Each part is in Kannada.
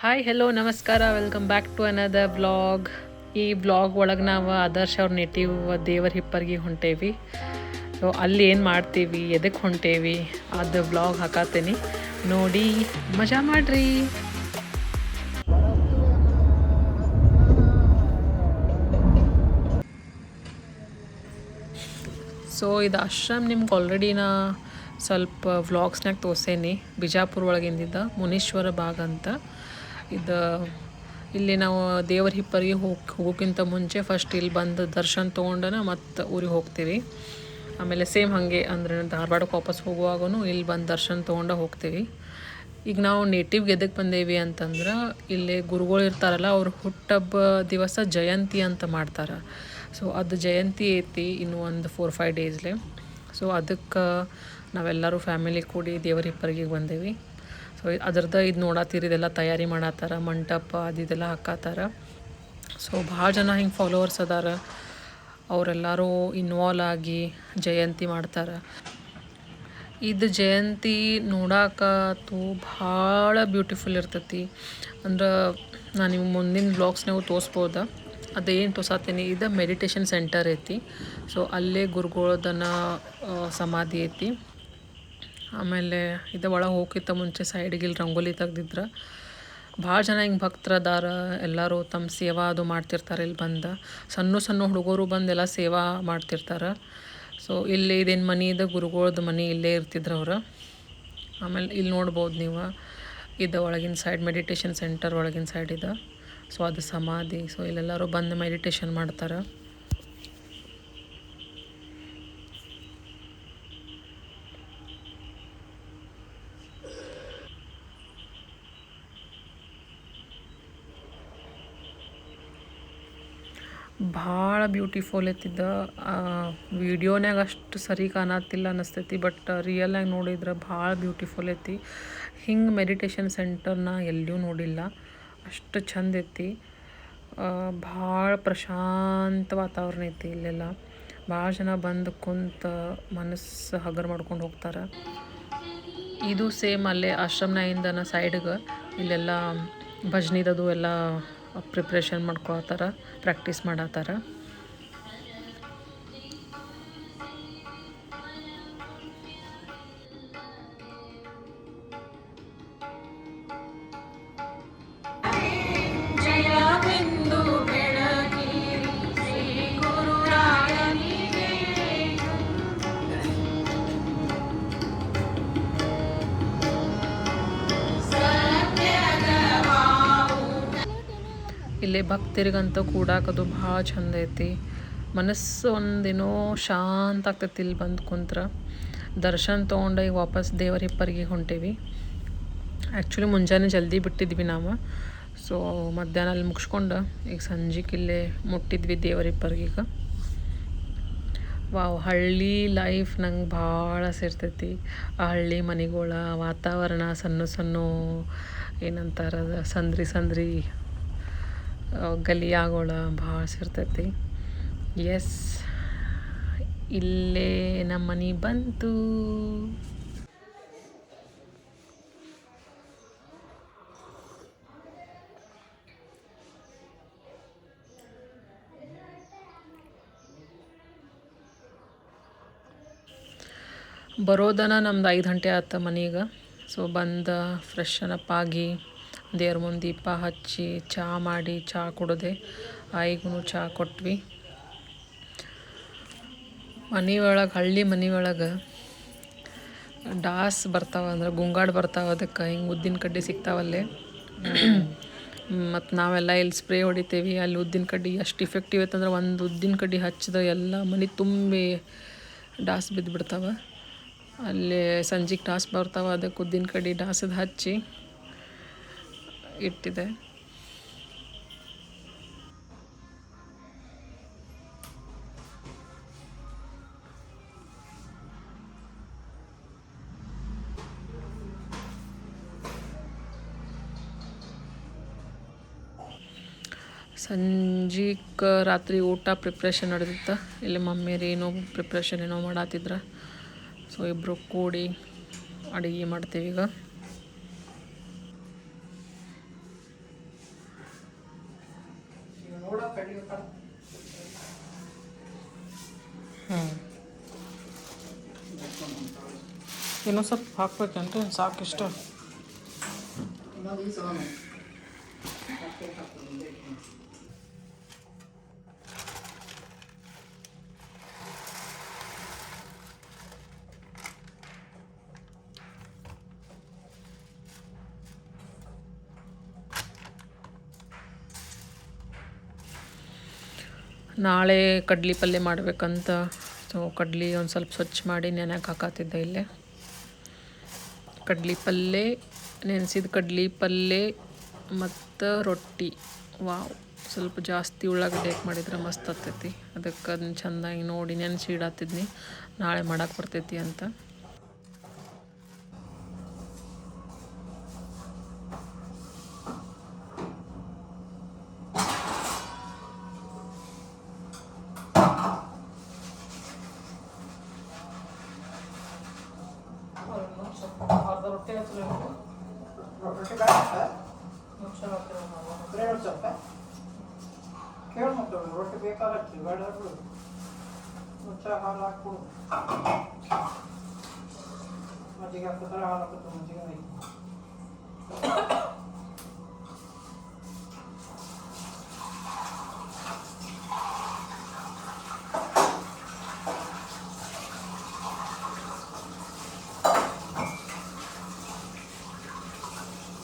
ಹಾಯ್ ಹೆಲೋ ನಮಸ್ಕಾರ. Welcome back to another blog ಈ ಬ್ಲಾಗ್ ಒಳಗೆ ನಾವು ಆದರ್ಶ ಅವ್ರ ನೇಟಿವ್ ದೇವರ ಹಿಪ್ಪರ್ಗೆ ಹೊಂಟೇವಿ. ಸೊ ಅಲ್ಲಿ ಏನು ಮಾಡ್ತೀವಿ ಎದಕ್ಕೆ ಹೊಂಟೇವಿ, ಅದು ಬ್ಲಾಗ್ ಹಾಕತ್ತೀನಿ ನೋಡಿ, ಮಜಾ ಮಾಡ್ರಿ. ಸೊ ಇದು ಆಶ್ರಮ್ ನಿಮ್ಗೆ ಆಲ್ರೆಡಿ ನಾ ಸ್ವಲ್ಪ ವ್ಲಾಗ್ಸ್ನಾಗ ತೋರ್ಸೇನಿ. ಬಿಜಾಪುರ ಒಳಗಿಂದಿದ್ದ ಮುನೀಶ್ವರ ಬಾಗ್ ಅಂತ. ಇದು ಇಲ್ಲಿ ನಾವು ದೇವರ ಹಿಪ್ಪರಿಗೆ ಹೋಗಿ, ಹೋಗೋಕ್ಕಿಂತ ಮುಂಚೆ ಫಸ್ಟ್ ಇಲ್ಲಿ ಬಂದು ದರ್ಶನ ತೊಗೊಂಡನ ಮತ್ತು ಊರಿಗೆ ಹೋಗ್ತೀವಿ. ಆಮೇಲೆ ಸೇಮ್ ಹಾಗೆ ಅಂದರೆ ಧಾರವಾಡಕ್ಕೆ ವಾಪಸ್ ಹೋಗುವಾಗೂ ಇಲ್ಲಿ ಬಂದು ದರ್ಶನ ತೊಗೊಂಡ ಹೋಗ್ತೀವಿ. ಈಗ ನಾವು ನೇಟಿವ್ ಎದಕ್ಕೆ ಬಂದೇವಿ ಅಂತಂದ್ರೆ ಇಲ್ಲಿ ಗುರುಗಳು ಇರ್ತಾರಲ್ಲ ಅವ್ರು ಹುಟ್ಟಬ್ಬ ದಿವಸ ಜಯಂತಿ ಅಂತ ಮಾಡ್ತಾರೆ. ಸೊ ಅದು ಜಯಂತಿ ಐತಿ ಇನ್ನು ಒಂದು ಫೋರ್ ಫೈವ್ ಡೇಸ್ಲೆ ಸೊ ಅದಕ್ಕೆ ನಾವೆಲ್ಲರೂ ಫ್ಯಾಮಿಲಿ ಕೂಡಿ ದೇವರ ಹಿಪ್ಪರಿಗೆ ಬಂದೇವಿ. ಸೊ ಅದ್ರದ್ದು ಇದು ನೋಡತ್ತೀರಿ ಇದೆಲ್ಲ ತಯಾರಿ ಮಾಡತ್ತಾರ ಮಂಟಪ ಅದು ಇದೆಲ್ಲ ಹಾಕತ್ತಾರ ಸೊ ಭಾಳ ಜನ ಹಿಂಗೆ ಫಾಲೋವರ್ಸ್ ಅದಾರ. ಅವರೆಲ್ಲರೂ ಇನ್ವಾಲ್ವ್ ಆಗಿ ಜಯಂತಿ ಮಾಡ್ತಾರೆ. ಇದು ಜಯಂತಿ ನೋಡಾಕತ್ತು ಭಾಳ ಬ್ಯೂಟಿಫುಲ್ ಇರ್ತೈತಿ. ಅಂದ್ರೆ ನಾನು ನಿಮ್ಗೆ ಮುಂದಿನ ಬ್ಲಾಗ್ಸ್ನಾಗೂ ತೋರಿಸ್ಬೋದ ಅದೇನು ತೋರ್ಸತ್ತೀನಿ ಇದು ಮೆಡಿಟೇಷನ್ ಸೆಂಟರ್ ಐತಿ. ಸೊ ಅಲ್ಲೇ ಗುರುಗಳದನ ಸಮಾಧಿ ಐತಿ. ಆಮೇಲೆ ಇದು ಒಳಗೆ ಹೋಗಿತ್ತ ಮುಂಚೆ ಸೈಡಿಗೆ ಇಲ್ಲಿ ರಂಗೋಲಿ ತೆಗ್ದಿದ್ರ. ಭಾಳ ಜನ ಹಿಂಗೆ ಭಕ್ತರದಾರ, ಎಲ್ಲರೂ ತಮ್ಮ ಸೇವಾ ಅದು ಮಾಡ್ತಿರ್ತಾರೆ ಇಲ್ಲಿ ಬಂದು. ಸಣ್ಣ ಸಣ್ಣ ಹುಡುಗರು ಬಂದು ಎಲ್ಲ ಸೇವಾ ಮಾಡ್ತಿರ್ತಾರೆ. ಸೊ ಇಲ್ಲಿ ಇದೇನು ಮನೆ ಇದೆ? ಗುರುಗಳದ್ದು ಮನೆ ಇಲ್ಲೇ ಇರ್ತಿದ್ರು ಅವರು. ಆಮೇಲೆ ಇಲ್ಲಿ ನೋಡ್ಬೋದು ನೀವು. ಇದು ಒಳಗಿನ ಸೈಡ್ ಮೆಡಿಟೇಷನ್ ಸೆಂಟರ್ ಒಳಗಿನ ಸೈಡ್ ಇದೆ. ಸೊ ಅದು ಸಮಾಧಿ. ಸೊ ಇಲ್ಲೆಲ್ಲರೂ ಬಂದು ಮೆಡಿಟೇಷನ್ ಮಾಡ್ತಾರೆ. ಭಾಳ ಬ್ಯೂಟಿಫುಲ್ ಇತ್ತಿದ್ದು ವೀಡಿಯೋನ್ಯಾಗ ಅಷ್ಟು ಸರಿ ಕಾಣತ್ತಿಲ್ಲ ಅನ್ನಿಸ್ತೈತಿ ಬಟ್ ರಿಯಲ್ನಾಗ ನೋಡಿದ್ರೆ ಭಾಳ ಬ್ಯೂಟಿಫುಲ್ ಐತಿ. ಹಿಂಗೆ ಮೆಡಿಟೇಷನ್ ಸೆಂಟರ್ನ ಎಲ್ಲಿಯೂ ನೋಡಿಲ್ಲ. ಅಷ್ಟು ಚಂದ ಐತಿ. ಭಾಳ ಪ್ರಶಾಂತ ವಾತಾವರಣ ಐತಿ ಇಲ್ಲೆಲ್ಲ. ಭಾಳ ಜನ ಬಂದು ಕುಂತ ಮನಸ್ಸು ಹಗರ್ ಮಾಡ್ಕೊಂಡು ಹೋಗ್ತಾರೆ. ಇದು ಸೇಮ್ ಅಲ್ಲೇ ಆಶ್ರಮ್ನಾಗಿಂದನ ಸೈಡ್ಗೆ ಇಲ್ಲೆಲ್ಲ ಭಜನಿದದು ಎಲ್ಲ ಪ್ರಿಪ್ರೇಷನ್ ಮಾಡ್ಕೊತಾರ ಪ್ರಾಕ್ಟೀಸ್ ಮಾಡತ್ತಾರ ಇಲ್ಲೇ ಭಕ್ತರಿಗಂತೂ ಕೂಡಾಕದು ಭಾಳ ಚಂದ ಐತಿ. ಮನಸ್ಸು ಒಂದೇನೋ ಶಾಂತ ಆಗ್ತೈತಿ ಇಲ್ಲಿ ಬಂದು ಕುಂತ್ರ. ದರ್ಶನ ತೊಗೊಂಡು ಈಗ ವಾಪಸ್ ದೇವರ ಹಿಪ್ಪರಿಗೆ ಹೊಂಟೇವಿ. ಆ್ಯಕ್ಚುಲಿ ಮುಂಜಾನೆ ಜಲ್ದಿ ಬಿಟ್ಟಿದ್ವಿ ನಾವು. ಸೊ ಮಧ್ಯಾಹ್ನ ಅಲ್ಲಿ ಮುಗಿಸ್ಕೊಂಡು ಈಗ ಸಂಜೆಗೆ ಇಲ್ಲೇ ಮುಟ್ಟಿದ್ವಿ ದೇವರ ಹಿಪ್ಪರ್ಗೀಗ ವಾವ್ ಹಳ್ಳಿ ಲೈಫ್ ನಂಗೆ ಭಾಳ ಸೇರ್ತೈತಿ. ಆ ಹಳ್ಳಿ ಮನೆಗಳ ವಾತಾವರಣ ಸಣ್ಣ ಸಣ್ಣ ಏನಂತಾರದ ಸಂದ್ರಿ ಸಂದ್ರಿ. ಗಲಿಯಾಗೋಳ ಭಾಳ ಸೇರ್ತೈತಿ. ಎಸ್ ಇಲ್ಲೇ ನಮ್ಮ ಮನೆ ಬಂತು. ಬರೋದನ ನಮ್ದು ಐದು ಗಂಟೆ ಆತ ಮನೆಗೆ. ಸೊ ಬಂದು ಫ್ರೆಶ್ ಆಗಿ ದೇವ್ರ ಮುಂದೆ ದೀಪ ಹಚ್ಚಿ ಚಹಾ ಮಾಡಿ ಚಹಾ ಕುಡಿದೆ ಆಯಿಗೂ ಚಹಾ ಕೊಟ್ವಿ. ಮನೆ ಒಳಗೆ ಹಳ್ಳಿ ಮನೆ ಒಳಗೆ ಡಾಸ್ ಬರ್ತಾವ ಅಂದ್ರೆ ಗುಂಗಾಡ್ ಬರ್ತಾವ ಅದಕ್ಕೆ ಹಿಂಗೆ ಉದ್ದಿನ ಕಡ್ಡಿ ಸಿಗ್ತಾವಲ್ಲೇ. ಮತ್ತು ನಾವೆಲ್ಲ ಇಲ್ಲಿ ಸ್ಪ್ರೇ ಹೊಡಿತೇವೆ, ಅಲ್ಲಿ ಉದ್ದಿನ ಕಡ್ಡಿ ಎಷ್ಟು ಇಫೆಕ್ಟಿವ್ ಐತಂದ್ರೆ ಒಂದು ಉದ್ದಿನ ಕಡ್ಡಿ ಹಚ್ಚಿದ ಎಲ್ಲ ಮನೆ ತುಂಬಿ ಡಾಸ್ ಬಿದ್ದು ಬಿಡ್ತಾವೆ ಅಲ್ಲಿ ಸಂಜೆಗೆ ಡಾಸ್ ಬರ್ತಾವ ಅದಕ್ಕೆ ಉದ್ದಿನ ಕಡ್ಡಿ ಡಾಸದ ಹಚ್ಚಿ ಇಟ್ಟಿದೆ. ಸಂಜೆಗೆ ರಾತ್ರಿ ಊಟ ಪ್ರಿಪ್ರೇಷನ್ ನಡೆದಿತ್ತು? ಇಲ್ಲಿ ಮಮ್ಮಿಯರು ಏನೋ ಪ್ರಿಪ್ರೇಷನ್ ಏನೋ ಮಾಡತ್ತಿದ್ರ ಸೊ ಇಬ್ಬರು ಕೂಡಿ ಅಡುಗೆ ಮಾಡ್ತೀವಿ ಈಗ. ಹ್ಞೂ ಇನ್ನೂ ಸ್ವಲ್ಪ ಹಾಕ್ಬೇಕೇನ್ರಿ ಸಾಕಿಷ್ಟ. ನಾಳೆ ಕಡ್ಲಿ ಪಲ್ಯ ಮಾಡಬೇಕಂತ. ಸೊ, ಕಡ್ಲಿ ಒಂದು ಸ್ವಲ್ಪ ಸ್ವಚ್ಛ ಮಾಡಿ ನೆನೆಯಕ್ಕೆ ಹಾಕತ್ತಿದ್ದೆ ಇಲ್ಲೇ. ಕಡ್ಲಿ ಪಲ್ಯ, ನೆನೆಸಿದ ಕಡ್ಲಿ ಪಲ್ಯ ಮತ್ತು ರೊಟ್ಟಿ. ವಾವ್, ಸ್ವಲ್ಪ ಜಾಸ್ತಿ ಉಳ್ಳಾಗಡ್ಡೆ ಹಾಕಿ ಮಾಡಿದ್ರೆ ಮಸ್ತ್ ಆಗ್ತೈತಿ. ಅದಕ್ಕೆ ಅದನ್ನ ಚೆಂದಾಗಿ ನೋಡಿ ನೆನೆಸಿ ಇಡತ್ತಿದ್ನಿ ನಾಳೆ ಮಾಡಕ್ಕೆ ಬರ್ತೈತಿ ಅಂತ. ರೊಟ್ಟಿ ರೊಟ್ಟಿ ಬೇಡ ಬ್ರೆಡ್ ಸ್ವಲ್ಪ ಕೇಳು ಮತ್ತೆ ರೊಟ್ಟಿ ಬೇಕಾಗತ್ತೆ ಬೇಡ ಬಿಡು ಮುಚ್ಚ ಹಾಲು ಹಾಕ್ಬಿಡು ಮಜ್ಜಿಗೆ ಹಾಕಿದ್ರೆ ಹಾಲು ಹಾಕುತ್ತೆ ಮಜ್ಜಿಗೆ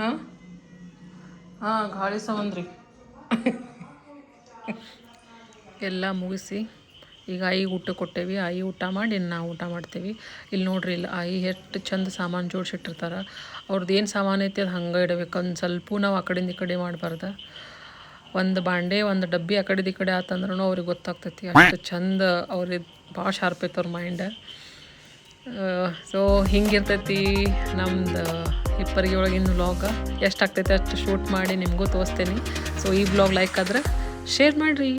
ಹಾಂ? ಹಾಂ, ಗಾಳಿ ಸಮಂದ್ರಿ ಎಲ್ಲ ಮುಗಿಸಿ, ಈಗ ಐ ಊಟ ಕೊಟ್ಟೇವಿ. ಐ ಊಟ ಮಾಡಿ ನಾವು ಊಟ ಮಾಡ್ತೇವಿ. ಇಲ್ಲಿ ನೋಡ್ರಿ, ಇಲ್ಲಿ ಐ ಎಷ್ಟು ಚಂದ ಸಾಮಾನು ಜೋಡಿಸಿಟ್ಟಿರ್ತಾರೆ. ಅವ್ರದ್ದು ಏನು ಸಾಮಾನು ಐತಿ ಅದು ಹಂಗೆ ಇಡಬೇಕು. ಒಂದು ಸ್ವಲ್ಪ ನಾವು ಆ ಕಡೆಯಿಂದ ಈ ಕಡೆ ಮಾಡಬಾರ್ದು. ಒಂದು ಬಾಂಡೆ, ಒಂದು ಡಬ್ಬಿ ಆ ಕಡೆದು ಈ ಕಡೆ ಆತಂದ್ರೂ ಅವ್ರಿಗೆ ಗೊತ್ತಾಗ್ತೈತಿ ಅಷ್ಟು ಚಂದ ಅವ್ರಿಗೆ ಭಾಳ ಶಾರ್ಪ್ ಐತೆ ಅವ್ರ ಮೈಂಡ್ ಸೊ ಹಿಂಗಿರ್ತೈತಿ ನಮ್ದು. ಹಿಪ್ಪರಿಗೆ ಒಳಗಿನ ವ್ಲಾಗ್ ಎಷ್ಟು ಆಗ್ತೈತೆ ಅಷ್ಟು ಶೂಟ್ ಮಾಡಿ ನಿಮಗೂ ತೋರಿಸ್ತೇನೆ. ಸೊ ಈ ಬ್ಲಾಗ್ ಲೈಕ್ ಆದ್ರೆ ಶೇರ್ ಮಾಡಿರಿ.